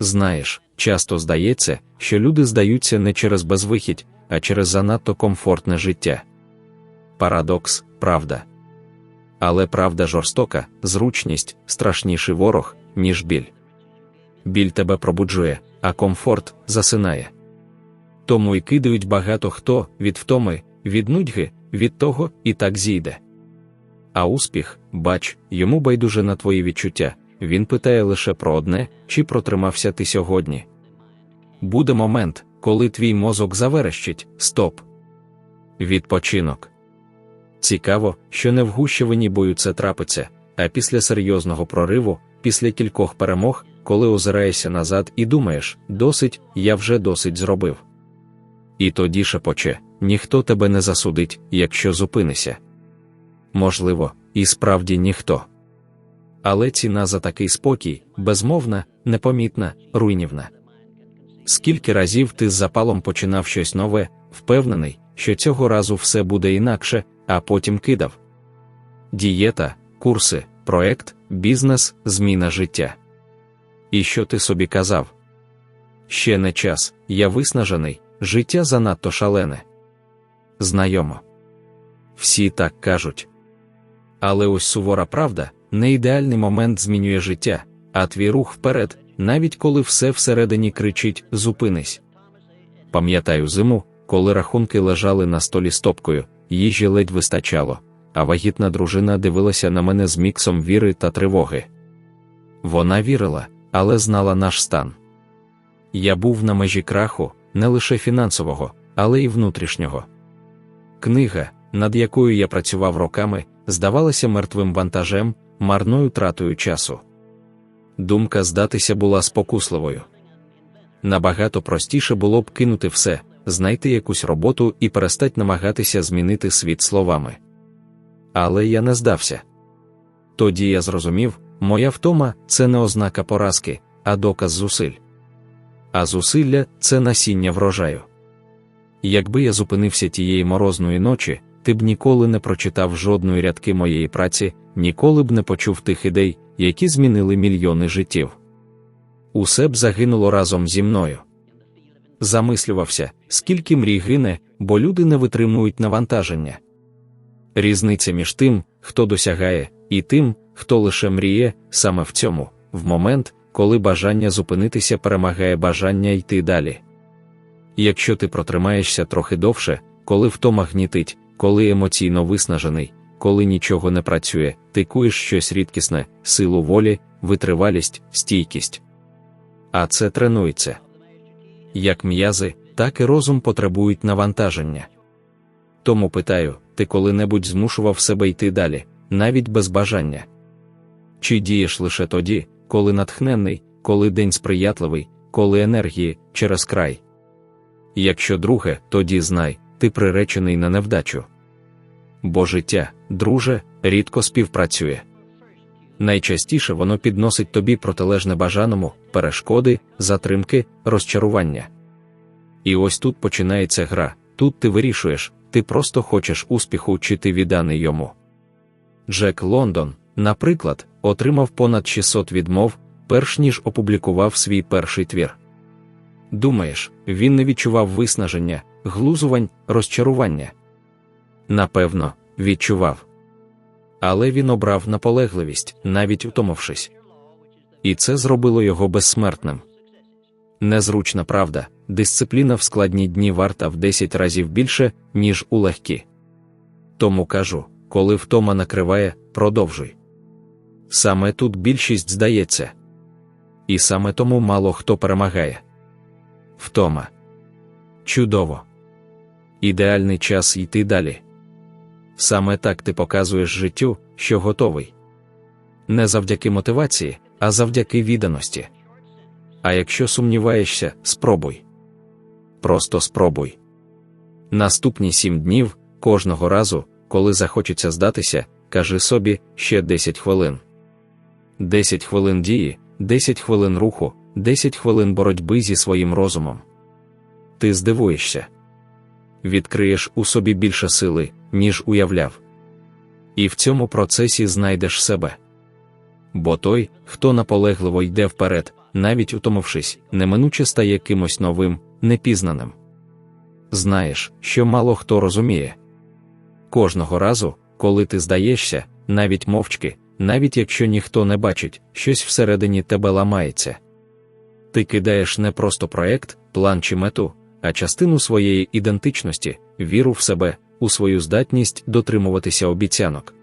Знаєш, часто здається, що люди здаються не через безвихідь, а через занадто комфортне життя. Парадокс, правда. Але правда жорстока, зручність страшніший ворог, ніж біль. Біль тебе пробуджує, а комфорт засинає. Тому й кидають багато хто від втоми, від нудьги, від того і так зійде. А успіх, бач, йому байдуже на твої відчуття, він питає лише про одне, чи протримався ти сьогодні. Буде момент, коли твій мозок заверещить стоп. Відпочинок. Цікаво, що не в гущевині бою це трапиться, а після серйозного прориву, після кількох перемог, коли озираєшся назад і думаєш, досить, я вже досить зробив. І тоді шепоче, ніхто тебе не засудить, якщо зупинися. Можливо, і справді ніхто. Але ціна за такий спокій, безмовна, непомітна, руйнівна. Скільки разів ти з запалом починав щось нове, впевнений, що цього разу все буде інакше, а потім кидав. Дієта, курси, проект, бізнес, зміна життя. І що ти собі казав? Ще не час, я виснажений, життя занадто шалене. Знайомо. Всі так кажуть. Але ось сувора правда, не ідеальний момент змінює життя, а твій рух вперед, навіть коли все всередині кричить зупинись. Пам'ятаю зиму, коли рахунки лежали на столі стопкою, їжі ледь вистачало, а вагітна дружина дивилася на мене з міксом віри та тривоги. Вона вірила, але знала наш стан. Я був на межі краху, не лише фінансового, але й внутрішнього. Книга, над якою я працював роками, здавалася мертвим вантажем, марною тратою часу. Думка здатися була спокусливою. Набагато простіше було б кинути все, знайти якусь роботу і перестать намагатися змінити світ словами. Але я не здався. Тоді я зрозумів, моя втома це не ознака поразки, а доказ зусиль. А зусилля це насіння врожаю. Якби я зупинився тієї морозної ночі, ти б ніколи не прочитав жодної рядки моєї праці, ніколи б не почув тих ідей, які змінили мільйони життів. Усе б загинуло разом зі мною. Замислювався, скільки мрій гине, бо люди не витримують навантаження. Різниця між тим, хто досягає, і тим, хто лише мріє, саме в цьому, в момент, коли бажання зупинитися перемагає бажання йти далі. Якщо ти протримаєшся трохи довше, коли втома гнітить, коли емоційно виснажений, коли нічого не працює, ти куєш щось рідкісне, силу волі, витривалість, стійкість. А це тренується. Як м'язи, так і розум потребують навантаження. Тому питаю, ти коли-небудь змушував себе йти далі, навіть без бажання? Чи дієш лише тоді, коли натхненний, коли день сприятливий, коли енергії через край? Якщо друге, тоді знай, ти приречений на невдачу. Бо життя, друже, рідко співпрацює. Найчастіше воно підносить тобі протилежне бажаному, перешкоди, затримки, розчарування. І ось тут починається гра, тут ти вирішуєш, ти просто хочеш успіху чи ти відданий йому. Джек Лондон, наприклад, отримав понад 600 відмов, перш ніж опублікував свій перший твір. Думаєш, він не відчував виснаження, глузувань, розчарування? Напевно, відчував. Але він обрав наполегливість, навіть утомившись. І це зробило його безсмертним. Незручна правда, дисципліна в складні дні варта в 10 разів більше, ніж у легкі. Тому кажу, коли втома накриває, продовжуй. Саме тут більшість здається. І саме тому мало хто перемагає. Втома. Чудово. Ідеальний час йти далі. Саме так ти показуєш життю, що готовий. Не завдяки мотивації, а завдяки відданості. А якщо сумніваєшся, спробуй. Просто спробуй. Наступні сім днів, кожного разу, коли захочеться здатися, кажи собі ще 10 хвилин. 10 хвилин дії, 10 хвилин руху, 10 хвилин боротьби зі своїм розумом. Ти здивуєшся. Відкриєш у собі більше сили, ніж уявляв. І в цьому процесі знайдеш себе. Бо той, хто наполегливо йде вперед, навіть утомившись, неминуче стає кимось новим, непізнаним. Знаєш, що мало хто розуміє. Кожного разу, коли ти здаєшся, навіть мовчки, навіть якщо ніхто не бачить, щось всередині тебе ламається. Ти кидаєш не просто проект, план чи мету, а частину своєї ідентичності, віру в себе, у свою здатність дотримуватися обіцянок.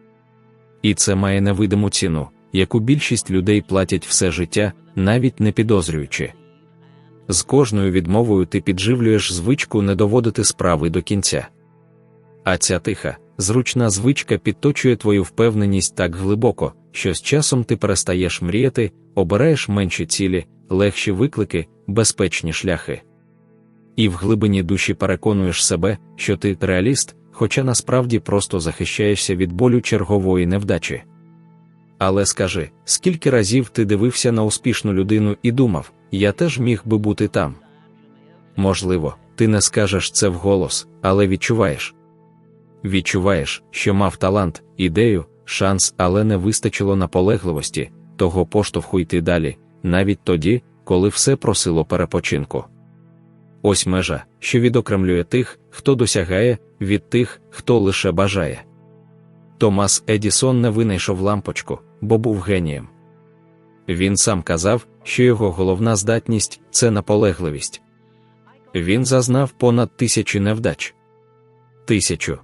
І це має невидиму ціну, яку більшість людей платять все життя, навіть не підозрюючи. З кожною відмовою ти підживлюєш звичку не доводити справи до кінця. А ця тиха, зручна звичка підточує твою впевненість так глибоко, що з часом ти перестаєш мріяти, обираєш менші цілі, легші виклики, безпечні шляхи. І в глибині душі переконуєш себе, що ти реаліст, хоча насправді просто захищаєшся від болю чергової невдачі. Але скажи, скільки разів ти дивився на успішну людину і думав, я теж міг би бути там. Можливо, ти не скажеш це вголос, але відчуваєш. Відчуваєш, що мав талант, ідею, шанс, але не вистачило наполегливості, того поштовху йти далі, навіть тоді, коли все просило перепочинку. Ось межа, що відокремлює тих, хто досягає, від тих, хто лише бажає. Томас Едісон не винайшов лампочку, бо був генієм. Він сам казав, що його головна здатність це наполегливість. Він зазнав понад тисячі невдач. Тисячу.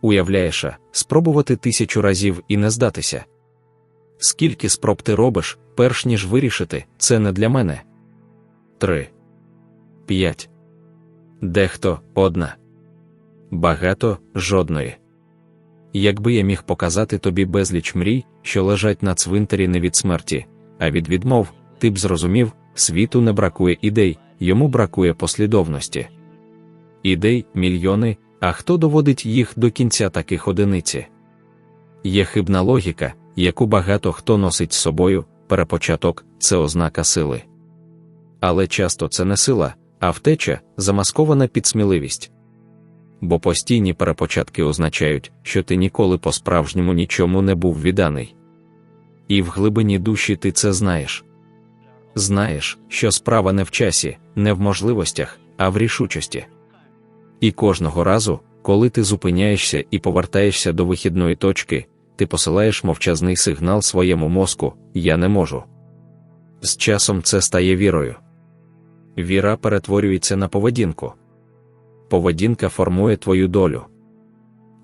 Уявляєш, спробувати тисячу разів і не здатися. Скільки спроб ти робиш, перш ніж вирішити, це не для мене. Три. П'ять. Дехто одна. Багато жодної. Якби я міг показати тобі безліч мрій, що лежать на цвинтарі не від смерті, а від відмов, ти б зрозумів, світу не бракує ідей, йому бракує послідовності. Ідей мільйони, а хто доводить їх до кінця таких одиниці? Є хибна логіка, яку багато хто носить з собою, перепочаток це ознака сили. Але часто це не сила, а втеча замаскована під сміливість. Бо постійні перепочатки означають, що ти ніколи по-справжньому нічому не був відданий. І в глибині душі ти це знаєш. Знаєш, що справа не в часі, не в можливостях, а в рішучості. І кожного разу, коли ти зупиняєшся і повертаєшся до вихідної точки, ти посилаєш мовчазний сигнал своєму мозку Я не можу. З часом це стає вірою. Віра перетворюється на поведінку. Поведінка формує твою долю.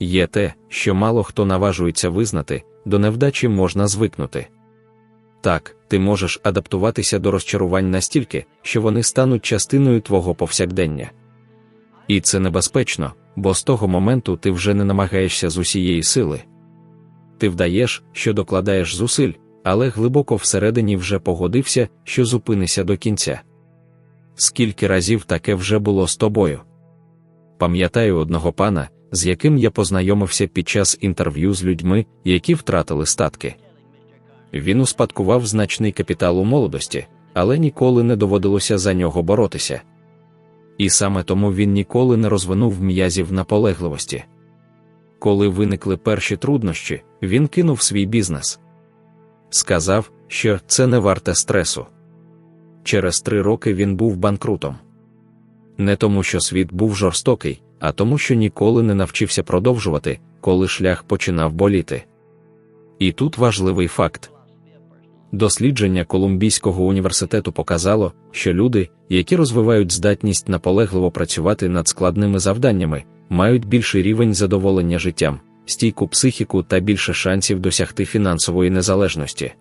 Є те, що мало хто наважується визнати, до невдачі можна звикнути. Так, ти можеш адаптуватися до розчарувань настільки, що вони стануть частиною твого повсякдення. І це небезпечно, бо з того моменту ти вже не намагаєшся з усієї сили. Ти вдаєш, що докладаєш зусиль, але глибоко всередині вже погодився, що зупинися до кінця. Скільки разів таке вже було з тобою? Пам'ятаю одного пана, з яким я познайомився під час інтерв'ю з людьми, які втратили статки. Він успадкував значний капітал у молодості, але ніколи не доводилося за нього боротися. І саме тому він ніколи не розвинув м'язів наполегливості. Коли виникли перші труднощі, він кинув свій бізнес. Сказав, що це не варте стресу. Через три роки він був банкрутом. Не тому, що світ був жорстокий, а тому, що ніколи не навчився продовжувати, коли шлях починав боліти. І тут важливий факт. Дослідження Колумбійського університету показало, що люди, які розвивають здатність наполегливо працювати над складними завданнями, мають більший рівень задоволення життям, стійку психіку та більше шансів досягти фінансової незалежності.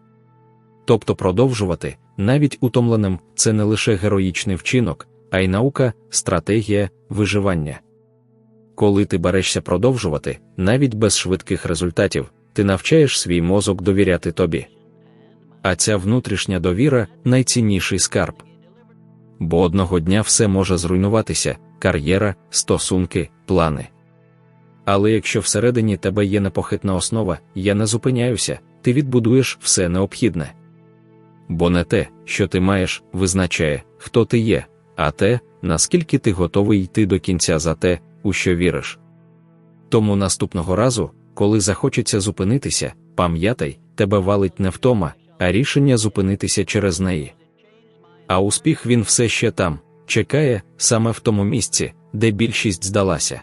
Тобто продовжувати, навіть утомленим, це не лише героїчний вчинок, а й наука, стратегія, виживання. Коли ти берешся продовжувати, навіть без швидких результатів, ти навчаєш свій мозок довіряти тобі. А ця внутрішня довіра найцінніший скарб. Бо одного дня все може зруйнуватися кар'єра, стосунки, плани. Але якщо всередині тебе є непохитна основа, я не зупиняюся, ти відбудуєш все необхідне. Бо не те, що ти маєш, визначає, хто ти є, а те, наскільки ти готовий йти до кінця за те, у що віриш. Тому наступного разу, коли захочеться зупинитися, пам'ятай, тебе валить не втома, а рішення зупинитися через неї. а успіх він все ще там, чекає саме в тому місці, де більшість здалася.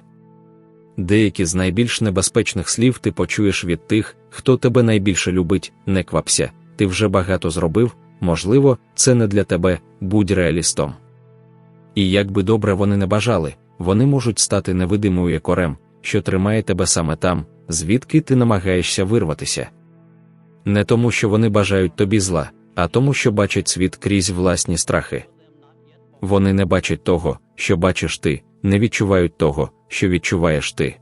Деякі з найбільш небезпечних слів ти почуєш від тих, хто тебе найбільше любить, не квапся, ти вже багато зробив, можливо, це не для тебе, будь реалістом. І як би добре вони не бажали, вони можуть стати невидимою якорем, що тримає тебе саме там, звідки ти намагаєшся вирватися. Не тому, що вони бажають тобі зла, а тому, що бачать світ крізь власні страхи. Вони не бачать того, що бачиш ти, не відчувають того, що відчуваєш ти.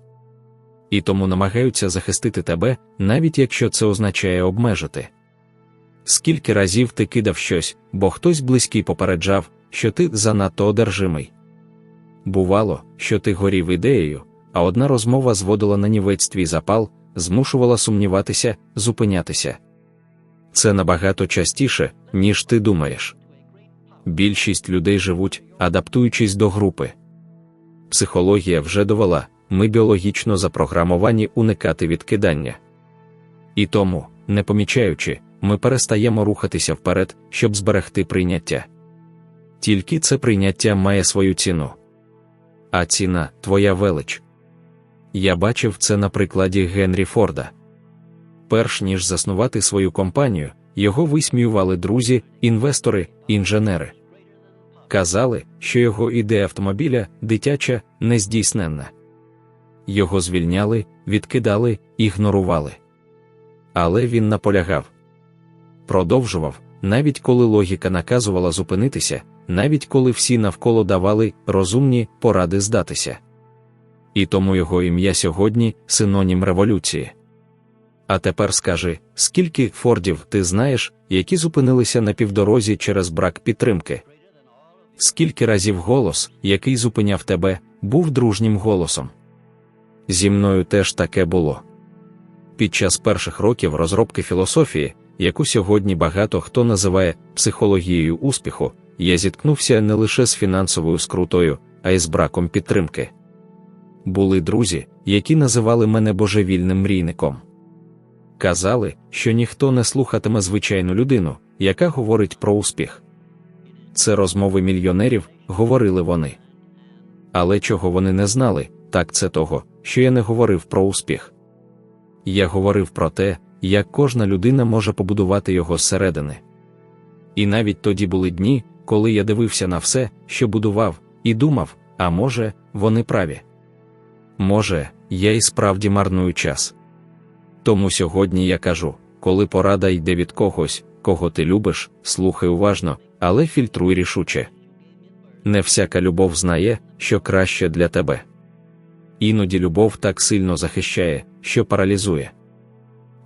І тому намагаються захистити тебе, навіть якщо це означає обмежити. Скільки разів ти кидав щось, бо хтось близький попереджав, що ти занадто одержимий. Бувало, що ти горів ідеєю, а одна розмова зводила на нівець твій запал, змушувала сумніватися, зупинятися. Це набагато частіше, ніж ти думаєш. Більшість людей живуть, адаптуючись до групи. Психологія вже довела, ми біологічно запрограмовані уникати відкидання. І тому, не помічаючи, ми перестаємо рухатися вперед, щоб зберегти прийняття. Тільки це прийняття має свою ціну. А ціна твоя велич. Я бачив це на прикладі Генрі Форда. Перш ніж заснувати свою компанію, його висміювали друзі, інвестори, інженери. Казали, що його ідея автомобіля дитяча, нездійсненна. Його звільняли, відкидали, ігнорували. Але він наполягав. Продовжував, навіть коли логіка наказувала зупинитися, навіть коли всі навколо давали розумні поради здатися. І тому його ім'я сьогодні синонім революції. А тепер скажи, скільки фордів ти знаєш, які зупинилися на півдорозі через брак підтримки? Скільки разів голос, який зупиняв тебе, був дружнім голосом? Зі мною теж таке було. Під час перших років розробки філософії, яку сьогодні багато хто називає психологією успіху, я зіткнувся не лише з фінансовою скрутою, а й з браком підтримки. Були друзі, які називали мене божевільним мрійником. Казали, що ніхто не слухатиме звичайну людину, яка говорить про успіх. Це розмови мільйонерів, говорили вони. Але чого вони не знали, так це того, що я не говорив про успіх. Я говорив про те, як кожна людина може побудувати його зсередини. І навіть тоді були дні, коли я дивився на все, що будував, і думав, а може, вони праві. Може, я і справді марную час. Тому сьогодні я кажу, коли порада йде від когось, кого ти любиш, слухай уважно, але фільтруй рішуче. Не всяка любов знає, що краще для тебе. Іноді любов так сильно захищає, що паралізує.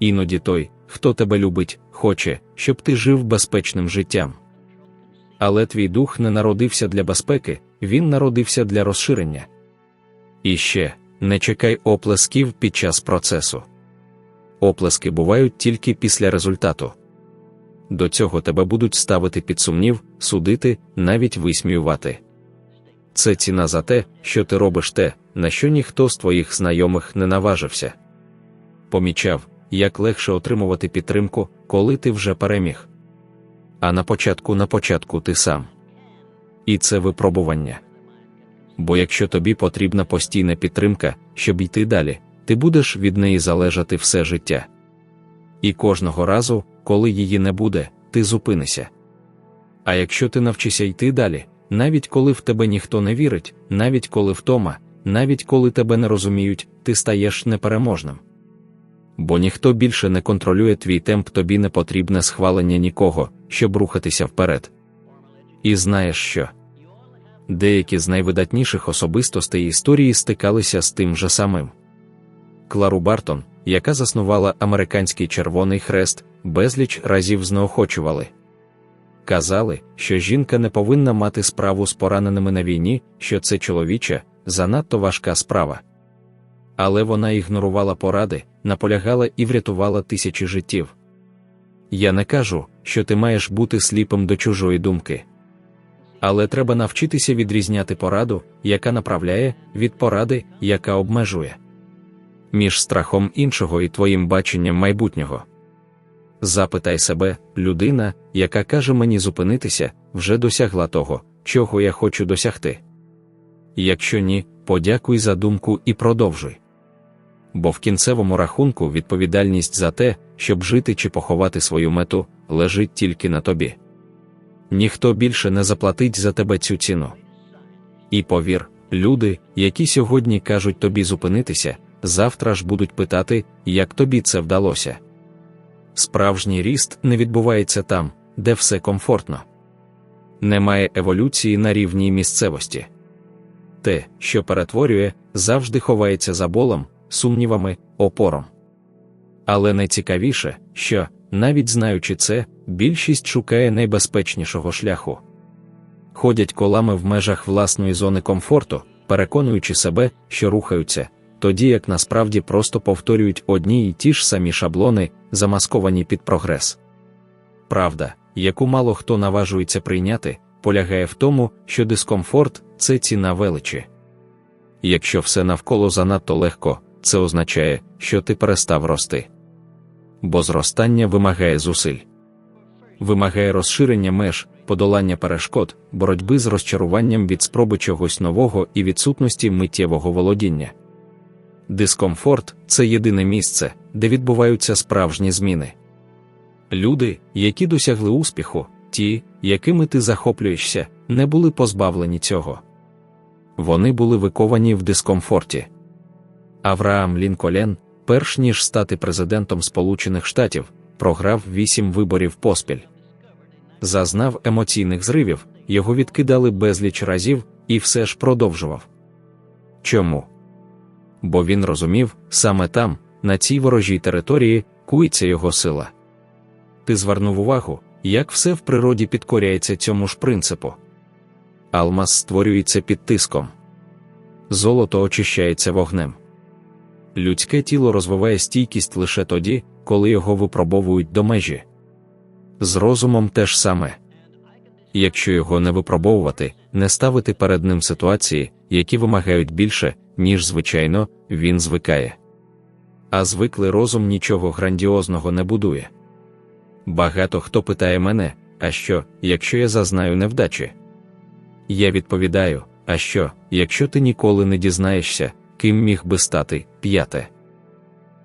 Іноді той, хто тебе любить, хоче, щоб ти жив безпечним життям. Але твій дух не народився для безпеки, він народився для розширення. І ще не чекай оплесків під час процесу. Оплески бувають тільки після результату. До цього тебе будуть ставити під сумнів, судити, навіть висміювати. Це ціна за те, що ти робиш те, на що ніхто з твоїх знайомих не наважився. Помічав, як легше отримувати підтримку, коли ти вже переміг. А на початку на початку ти сам. І це випробування. Бо якщо тобі потрібна постійна підтримка, щоб йти далі, ти будеш від неї залежати все життя. І кожного разу, коли її не буде, ти зупинишся. А якщо ти навчишся йти далі, навіть коли в тебе ніхто не вірить, навіть коли втома, навіть коли тебе не розуміють, ти стаєш непереможним. Бо ніхто більше не контролює твій темп, тобі не потрібне схвалення нікого, щоб рухатися вперед. І знаєш що? Деякі з найвидатніших особистостей історії стикалися з тим же самим. Клару Бартон, яка заснувала американський Червоний Хрест, безліч разів знеохочували. Казали, що жінка не повинна мати справу з пораненими на війні, що це чоловіча, занадто важка справа. Але вона ігнорувала поради, наполягала і врятувала тисячі життів. Я не кажу, що ти маєш бути сліпим до чужої думки. Але треба навчитися відрізняти пораду, яка направляє, від поради, яка обмежує між страхом іншого і твоїм баченням майбутнього. Запитай себе, людина, яка каже мені зупинитися, вже досягла того, чого я хочу досягти. Якщо ні, подякуй за думку і продовжуй. Бо в кінцевому рахунку відповідальність за те, щоб жити чи поховати свою мету, лежить тільки на тобі. Ніхто більше не заплатить за тебе цю ціну. І повір, люди, які сьогодні кажуть тобі зупинитися, завтра ж будуть питати, як тобі це вдалося. Справжній ріст не відбувається там, де все комфортно. Немає еволюції на рівні місцевості. Те, що перетворює, завжди ховається за болом, сумнівами, опором. Але найцікавіше, що, навіть знаючи це, більшість шукає найбезпечнішого шляху. Ходять колами в межах власної зони комфорту, переконуючи себе, що рухаються, тоді як насправді просто повторюють одні й ті ж самі шаблони, замасковані під прогрес. Правда, яку мало хто наважується прийняти, полягає в тому, що дискомфорт це ціна величі. Якщо все навколо занадто легко, це означає, що ти перестав рости. Бо зростання вимагає зусиль, вимагає розширення меж, подолання перешкод, боротьби з розчаруванням від спроби чогось нового і відсутності миттєвого володіння. Дискомфорт це єдине місце, де відбуваються справжні зміни. Люди, які досягли успіху, ті, якими ти захоплюєшся, не були позбавлені цього. Вони були виковані в дискомфорті. Авраам Лінколен, перш ніж стати президентом Сполучених Штатів, програв вісім виборів поспіль. Зазнав емоційних зривів, його відкидали безліч разів і все ж продовжував. Чому? Бо він розумів, саме там, на цій ворожій території, кується його сила. Ти звернув увагу, як все в природі підкоряється цьому ж принципу. Алмаз створюється під тиском, золото очищається вогнем. Людське тіло розвиває стійкість лише тоді, коли його випробовують до межі. З розумом теж саме. Якщо його не випробовувати, не ставити перед ним ситуації, які вимагають більше, ніж звичайно, він звикає. А звиклий розум нічого грандіозного не будує. Багато хто питає мене, а що, якщо я зазнаю невдачі? Я відповідаю: а що, якщо ти ніколи не дізнаєшся, ким міг би стати п'яте?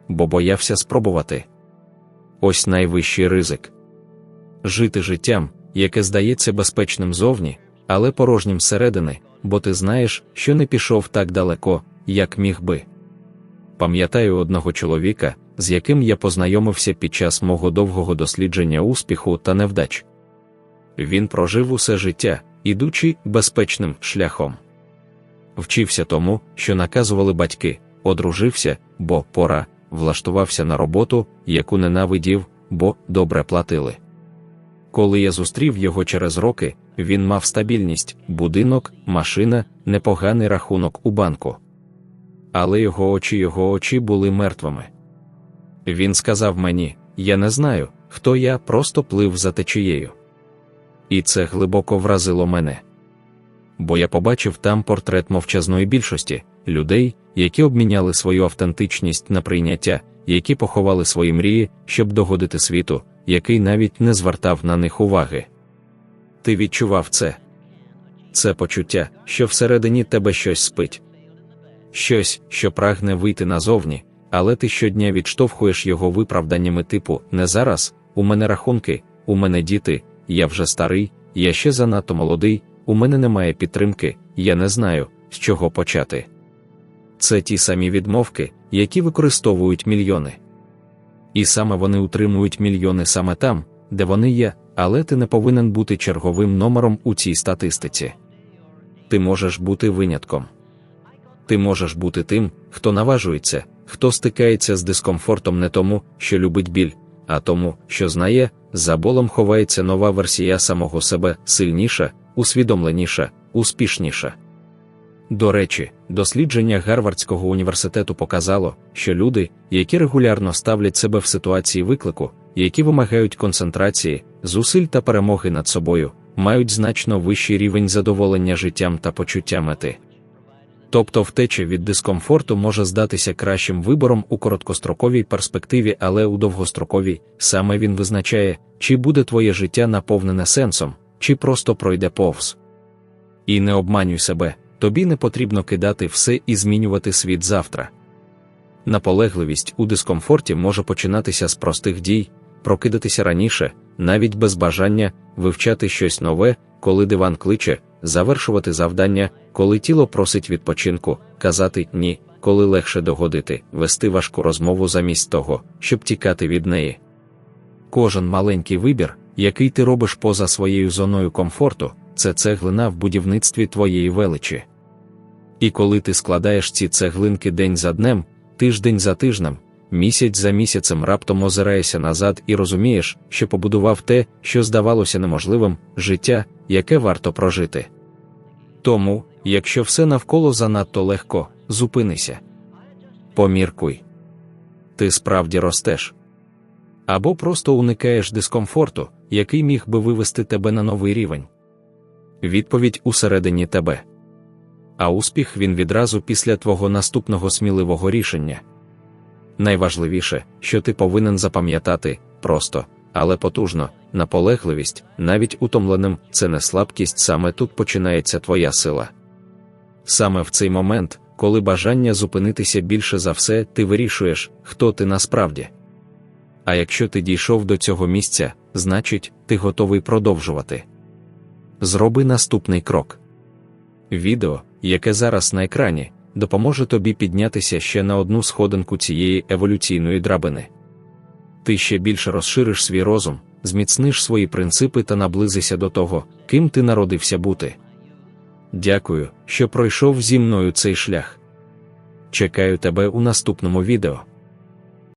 Бо боявся спробувати. Ось найвищий ризик жити життям, яке здається безпечним зовні, але порожнім зсередини, бо ти знаєш, що не пішов так далеко, як міг би. Пам'ятаю одного чоловіка, з яким я познайомився під час мого довгого дослідження успіху та невдач. Він прожив усе життя, ідучи безпечним шляхом. Вчився тому, що наказували батьки, одружився, бо пора, влаштувався на роботу, яку ненавидів, бо добре платили. Коли я зустрів його через роки, він мав стабільність, будинок, машина, непоганий рахунок у банку. Але його очі його очі були мертвими. Він сказав мені: Я не знаю, хто я просто плив за течією. І це глибоко вразило мене. Бо я побачив там портрет мовчазної більшості людей, які обміняли свою автентичність на прийняття, які поховали свої мрії, щоб догодити світу, який навіть не звертав на них уваги. Ти відчував це? Це почуття, що всередині тебе щось спить, щось, що прагне вийти назовні, але ти щодня відштовхуєш його виправданнями типу не зараз, у мене рахунки, у мене діти, я вже старий, я ще занадто молодий, у мене немає підтримки, я не знаю, з чого почати. Це ті самі відмовки, які використовують мільйони. І саме вони утримують мільйони саме там, де вони є, але ти не повинен бути черговим номером у цій статистиці. Ти можеш бути винятком. Ти можеш бути тим, хто наважується, хто стикається з дискомфортом не тому, що любить біль, а тому, що знає, за болом ховається нова версія самого себе сильніша, усвідомленіша, успішніша. До речі, дослідження Гарвардського університету показало, що люди, які регулярно ставлять себе в ситуації виклику, які вимагають концентрації, зусиль та перемоги над собою, мають значно вищий рівень задоволення життям та почуття мети. Тобто втеча від дискомфорту може здатися кращим вибором у короткостроковій перспективі, але у довгостроковій саме він визначає, чи буде твоє життя наповнене сенсом, чи просто пройде повз. І не обманюй себе, тобі не потрібно кидати все і змінювати світ завтра. Наполегливість у дискомфорті може починатися з простих дій, прокидатися раніше, навіть без бажання вивчати щось нове, коли диван кличе, завершувати завдання, коли тіло просить відпочинку, казати ні, коли легше догодити, вести важку розмову замість того, щоб тікати від неї. Кожен маленький вибір, який ти робиш поза своєю зоною комфорту, це цеглина в будівництві твоєї величі. І коли ти складаєш ці цеглинки день за днем, тиждень за тижнем, місяць за місяцем раптом озираєшся назад і розумієш, що побудував те, що здавалося неможливим, життя, яке варто прожити. Тому, якщо все навколо занадто легко, зупинися. Поміркуй. Ти справді ростеш. Або просто уникаєш дискомфорту, який міг би вивести тебе на новий рівень. Відповідь усередині тебе. А успіх він відразу після твого наступного сміливого рішення. Найважливіше, що ти повинен запам'ятати, просто, але потужно, наполегливість, навіть утомленим, це не слабкість, саме тут починається твоя сила. Саме в цей момент, коли бажання зупинитися більше за все, ти вирішуєш, хто ти насправді. А якщо ти дійшов до цього місця, значить, ти готовий продовжувати. Зроби наступний крок. Відео, яке зараз на екрані, допоможе тобі піднятися ще на одну сходинку цієї еволюційної драбини. Ти ще більше розшириш свій розум, зміцниш свої принципи та наблизишся до того, ким ти народився бути. Дякую, що пройшов зі мною цей шлях. Чекаю тебе у наступному відео.